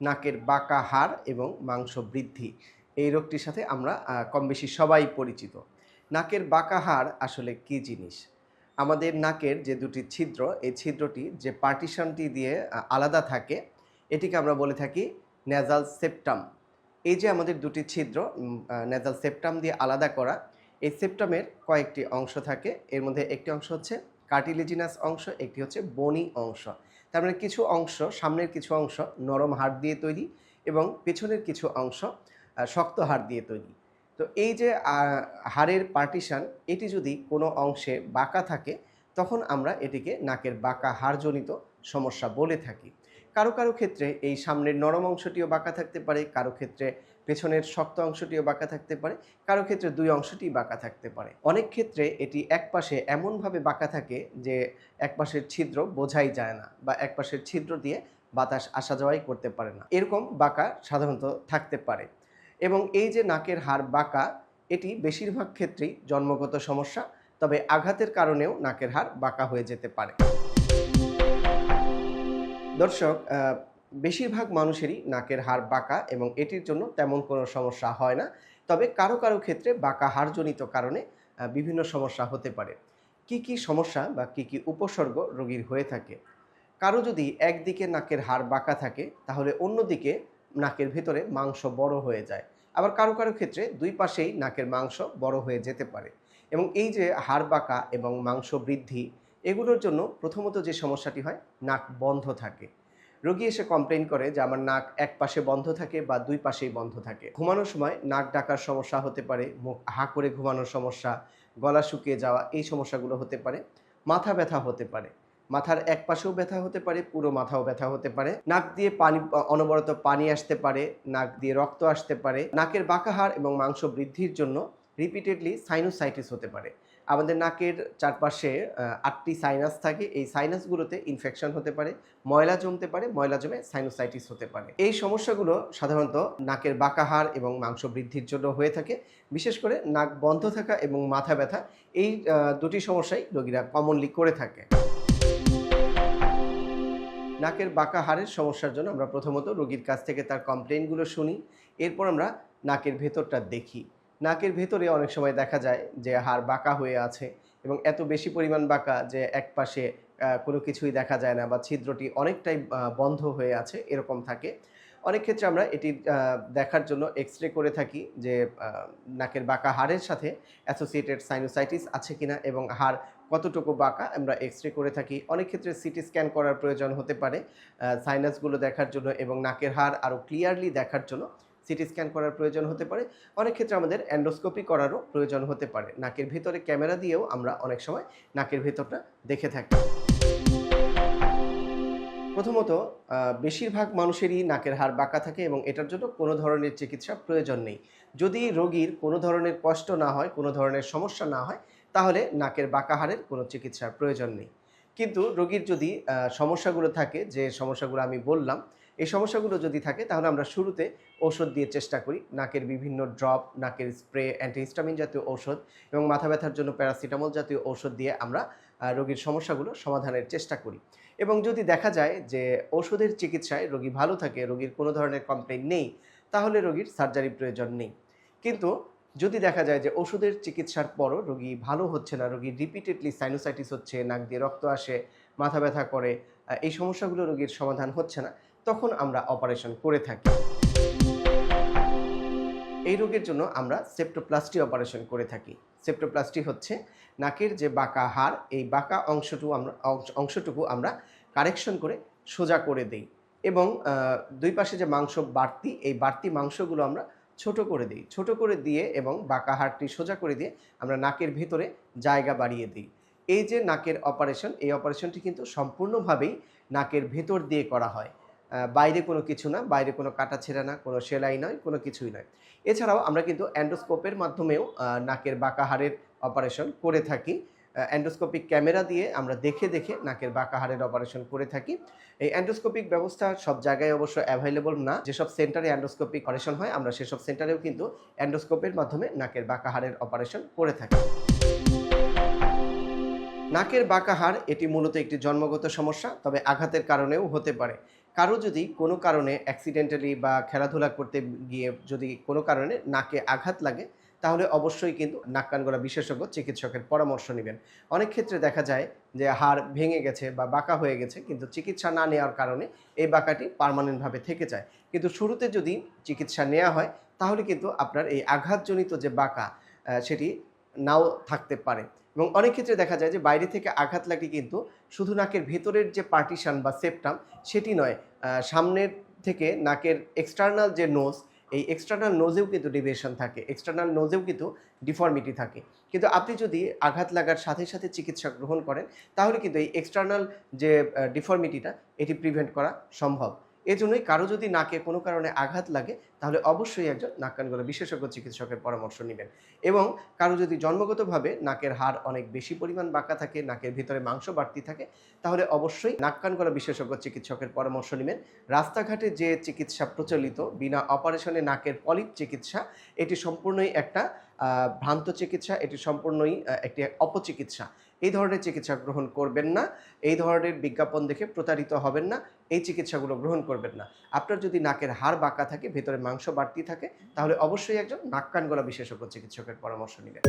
নাকের বাঁকা হাড় এবং মাংস বৃদ্ধি। এই রোগটির সাথে আমরা কম বেশি সবাই পরিচিত। নাকের বাঁকা হাড় আসলে কি জিনিস? আমাদের নাকের যে দুটি ছিদ্র, এই ছিদ্রটি যে পার্টিশনটি দিয়ে আলাদা থাকে, এটিকে আমরা বলে থাকি নেজাল সেপ্টাম এই যে আমাদের দুটি ছিদ্র নেজাল সেপ্টাম দিয়ে আলাদা করা, এই সেপ্টামের কয়েকটি অংশ থাকে। এর মধ্যে একটি অংশ হচ্ছে কার্টিলেজিনাস অংশ, একটি হচ্ছে বনি অংশ। তার মানে কিছু অংশ, সামনের কিছু অংশ নরম হাড় দিয়ে তৈরি এবং পেছনের কিছু অংশ শক্ত হাড় দিয়ে তৈরি। তো এই যে হাড়ের পার্টিশন, এটি যদি কোনো অংশে বাঁকা থাকে, তখন আমরা এটিকে নাকের বাঁকা হাড়জনিত সমস্যা বলে থাকি। কারও কারও ক্ষেত্রে এই সামনের নরম অংশটিও বাঁকা থাকতে পারে, কারও ক্ষেত্রে পেছনের শক্ত অংশটিও বাঁকা থাকতে পারে, কারও ক্ষেত্রে দুই অংশটি বাঁকা থাকতে পারে। অনেক ক্ষেত্রে এটি এক পাশে এমনভাবে বাঁকা থাকে যে এক পাশের ছিদ্র বোঝাই যায় না বা এক পাশের ছিদ্র দিয়ে বাতাস আসা যাওয়াই করতে পারে না। এরকম বাঁকা সাধারণত থাকতে পারে এবং এই যে নাকের হাড় বাঁকা, এটি বেশিরভাগ ক্ষেত্রেই জন্মগত সমস্যা, তবে আঘাতের কারণেও নাকের হাড় বাঁকা হয়ে যেতে পারে। দর্শক বেশিরভাগ মানুষেরই নাকের হাড় বাঁকা এবং এটির জন্য তেমন কোনো সমস্যা হয় না। তবে কারও কারও ক্ষেত্রে বাঁকা হাড়জনিত কারণে বিভিন্ন সমস্যা হতে পারে। কি কি সমস্যা বা কি কি উপসর্গ রোগীর হয়ে থাকে? কারও যদি একদিকে নাকের হাড় বাঁকা থাকে, তাহলে অন্যদিকে নাকের ভেতরে মাংস বড় হয়ে যায়। আবার কারও কারও ক্ষেত্রে দুই পাশেই নাকের মাংস বড় হয়ে যেতে পারে। এবং এই যে হাড় বাঁকা এবং মাংস বৃদ্ধি, এগুলোর জন্য প্রথমত যে সমস্যাটি হয়, নাক বন্ধ থাকে। রোগী এসে কমপ্লেন করে যে আমার নাক এক পাশে বন্ধ থাকে বা দুই পাশেই বন্ধ থাকে। ঘুমানোর সময় নাক ডাকার সমস্যা হতে পারে, মুখ হা করে ঘুমানোর সমস্যা, গলা শুকিয়ে যাওয়া, এই সমস্যাগুলো হতে পারে, মাথা ব্যথা হতে পারে। মাথার এক পাশেও ব্যথা হতে পারে, পুরো মাথাও ব্যথা হতে পারে। নাক দিয়ে পানি, অনবরত পানি আসতে পারে, নাক দিয়ে রক্ত আসতে পারে। নাকের বাঁকা হাড় এবং মাংস বৃদ্ধির জন্য রিপিটেডলি সাইনোসাইটিস হতে পারে। আমাদের নাকের চারপাশে আটটি সাইনাস থাকে। এই সাইনাসগুলোতে ইনফেকশন হতে পারে, ময়লা জমতে পারে, ময়লা জমে সাইনোসাইটিস হতে পারে। এই সমস্যাগুলো সাধারণত নাকের বাঁকা হাড় এবং মাংস বৃদ্ধির জন্য হয়ে থাকে। বিশেষ করে নাক বন্ধ থাকা এবং মাথা ব্যথা, এই দুটি সমস্যাই রোগীরা কমনলি করে থাকে। নাকের বাঁকা হাড়ের সমস্যার জন্য আমরা প্রথমত রোগীর কাছ থেকে তার কমপ্লেনগুলো শুনি। এরপর আমরা নাকের ভেতরটা দেখি। নাকের ভেতরে অনেক সময় দেখা যায় যে হাড় বাঁকা হয়ে আছে এবং এত বেশি পরিমাণ বাঁকা যে এক পাশে কোনো কিছুই দেখা যায় না বা ছিদ্রটি অনেকটাই বন্ধ হয়ে আছে এরকম থাকে। অনেক ক্ষেত্রে আমরা এটি দেখার জন্য এক্স রে করে থাকি যে নাকের বাঁকা হাড়ের সাথে অ্যাসোসিয়েটেড সাইনোসাইটিস আছে কিনা এবং হাড় কতটুকু বাঁকা আমরা এক্স রে করে থাকি। অনেক ক্ষেত্রে সিটি স্ক্যান করার প্রয়োজন হতে পারে সাইনাসগুলো দেখার জন্য এবং নাকের হাড় আরও ক্লিয়ারলি দেখার জন্য। সিটি স্ক্যান করার প্রয়োজন হতে পারে। অনেক ক্ষেত্রে আমাদের অ্যান্ডোস্কোপি করারও প্রয়োজন হতে পারে। নাকের ভেতরে ক্যামেরা দিয়েও আমরা অনেক সময় নাকের ভেতরটা দেখে থাকি। প্রথমত বেশিরভাগ মানুষেরই নাকের হাড় বাঁকা থাকে এবং এটার জন্য কোনো ধরনের চিকিৎসা প্রয়োজন নেই। যদি রোগীর কোনো ধরনের কষ্ট না হয়, কোনো ধরনের সমস্যা না হয়, তাহলে নাকের বাঁকা হাড়ের কোনো চিকিৎসার প্রয়োজন নেই। কিন্তু রোগীর যদি সমস্যাগুলো থাকে, যে সমস্যাগুলো আমি বললাম এই সমস্যাগুলো যদি থাকে, তাহলে আমরা শুরুতে ঔষধ দিয়ে চেষ্টা করি। নাকের বিভিন্ন ড্রপ, নাকের স্প্রে, অ্যান্টিহিস্টামিন জাতীয় ঔষধ এবং মাথা ব্যথার জন্য প্যারাসিটামল জাতীয় ঔষধ দিয়ে আমরা রোগীর সমস্যাগুলো সমাধানের চেষ্টা করি। এবং যদি দেখা যায় যে ওষুধের চিকিৎসায় রোগী ভালো থাকে, রোগীর কোনো ধরনের কমপ্লেন নেই, তাহলে রোগীর সার্জারি প্রয়োজন নেই। কিন্তু যদি দেখা যায় যে ওষুধের চিকিৎসার পরও রোগী ভালো হচ্ছে না, রোগী রিপিটেডলি সাইনোসাইটিস হচ্ছে, নাক দিয়ে রক্ত আসে, মাথা ব্যথা করে এই সমস্যাগুলো রোগীর সমাধান হচ্ছে না তখন আমরা অপারেশন করে থাকি। এই রোগের জন্য আমরা সেপ্টোপ্লাস্টি অপারেশন করে থাকি। সেপ্টোপ্লাস্টি হচ্ছে নাকের যে বাঁকা হাড়, এই বাঁকা অংশটুকু আমরা অংশটুকু আমরা কারেকশন করে সোজা করে দেই এবং দুই পাশে যে মাংস বাড়তি, এই বাড়তি মাংসগুলো আমরা ছোট করে দিই। ছোট করে দিয়ে এবং বাঁকা হাড়টি সোজা করে দিয়ে আমরা নাকের ভেতরে জায়গা বাড়িয়ে দিই। এই যে নাকের অপারেশন এই অপারেশনটি কিন্তু সম্পূর্ণভাবেই নাকের ভেতর দিয়ে করা হয়। বাইরে কোনো কিছু না, বাইরে কোনো কাটা ছেঁড়া না, কোনো সেলাই নয়, কোনো কিছুই নয়। এছাড়াও আমরা কিন্তু অ্যান্ডোস্কোপের মাধ্যমেও নাকের বাঁকা হাড়ের অপারেশন করে থাকি। অ্যান্ডোস্কোপিক ক্যামেরা দিয়ে আমরা দেখে দেখে নাকের বাঁকা হাড়ের অপারেশন করে থাকি। এই অ্যান্ডোস্কোপিক ব্যবস্থা সব জায়গায় অবশ্য অ্যাভেলেবল না। যেসব সেন্টারে অ্যান্ডোস্কোপিক অপারেশন হয়, আমরা সেসব সেন্টারেও কিন্তু অ্যান্ডোস্কোপের মাধ্যমে নাকের বাঁকা হাড়ের অপারেশন করে থাকি। নাকের বাঁকা হাড়, এটি মূলত একটি জন্মগত সমস্যা, তবে আঘাতের কারণেও হতে পারে। কারও যদি কোনো কারণে অ্যাক্সিডেন্টালি বা খেলাধুলা করতে গিয়ে যদি কোনো কারণে নাকে আঘাত লাগে, তাহলে অবশ্যই কিন্তু নাক কান গলা বিশেষজ্ঞ চিকিৎসকের পরামর্শ নেবেন। অনেক ক্ষেত্রে দেখা যায় যে হাড় ভেঙে গেছে বা বাঁকা হয়ে গেছে, কিন্তু চিকিৎসা না নেওয়ার কারণে এই বাঁকাটি পার্মানেন্টভাবে থেকে যায়। কিন্তু শুরুতে যদি চিকিৎসা নেওয়া হয়, তাহলে কিন্তু আপনার এই আঘাতজনিত যে বাঁকা সেটি নাও থাকতে পারে। এবং অনেক ক্ষেত্রে দেখা যায় যে বাইরে থেকে আঘাত লাগলে কিন্তু শুধু নাকের ভেতরের যে পার্টিশন বা সেপটাম, সেটি নয় সামনের থেকে নাকের এক্সটার্নাল যে নোজ এই এক্সটার্নাল নোজেও কিন্তু ডিভিয়েশন থাকে। এক্সটার্নাল নোজেও কিন্তু ডিফর্মিটি থাকে। কিন্তু আপনি যদি আঘাত লাগার সাথে সাথে চিকিৎসা গ্রহণ করেন, তাহলে কিন্তু এই এক্সটার্নাল যে ডিফর্মিটিটা এটি প্রিভেন্ট করা সম্ভব। এজন্যই কারও যদি নাকে কোনো কারণে আঘাত লাগে, তাহলে অবশ্যই একজন নাক কান গলা বিশেষজ্ঞ চিকিৎসকের পরামর্শ নেবেন। এবং কারও যদি জন্মগতভাবে নাকের হাড় অনেক বেশি পরিমাণ বাঁকা থাকে, নাকের ভিতরে মাংস বাড়তি থাকে, তাহলে অবশ্যই নাক কান গলা বিশেষজ্ঞ চিকিৎসকের পরামর্শ নেবেন। রাস্তাঘাটে যে চিকিৎসা প্রচলিত, বিনা অপারেশনে নাকের পলিপ চিকিৎসা, এটি সম্পূর্ণই একটা ভ্রান্ত চিকিৎসা, এটি সম্পূর্ণই একটি অপচিকিৎসা। এই ধরনের চিকিৎসা গ্রহণ করবেন না, এই ধরনের বিজ্ঞাপন দেখে প্রতারিত হবেন না এই চিকিৎসাগুলো গ্রহণ করবেন না। আপনার যদি নাকের হাড় বাঁকা থাকে, ভেতরে মাংস বাড়তি থাকে, তাহলে অবশ্যই একজন নাক কান গলা বিশেষজ্ঞ চিকিৎসকের পরামর্শ নেবেন।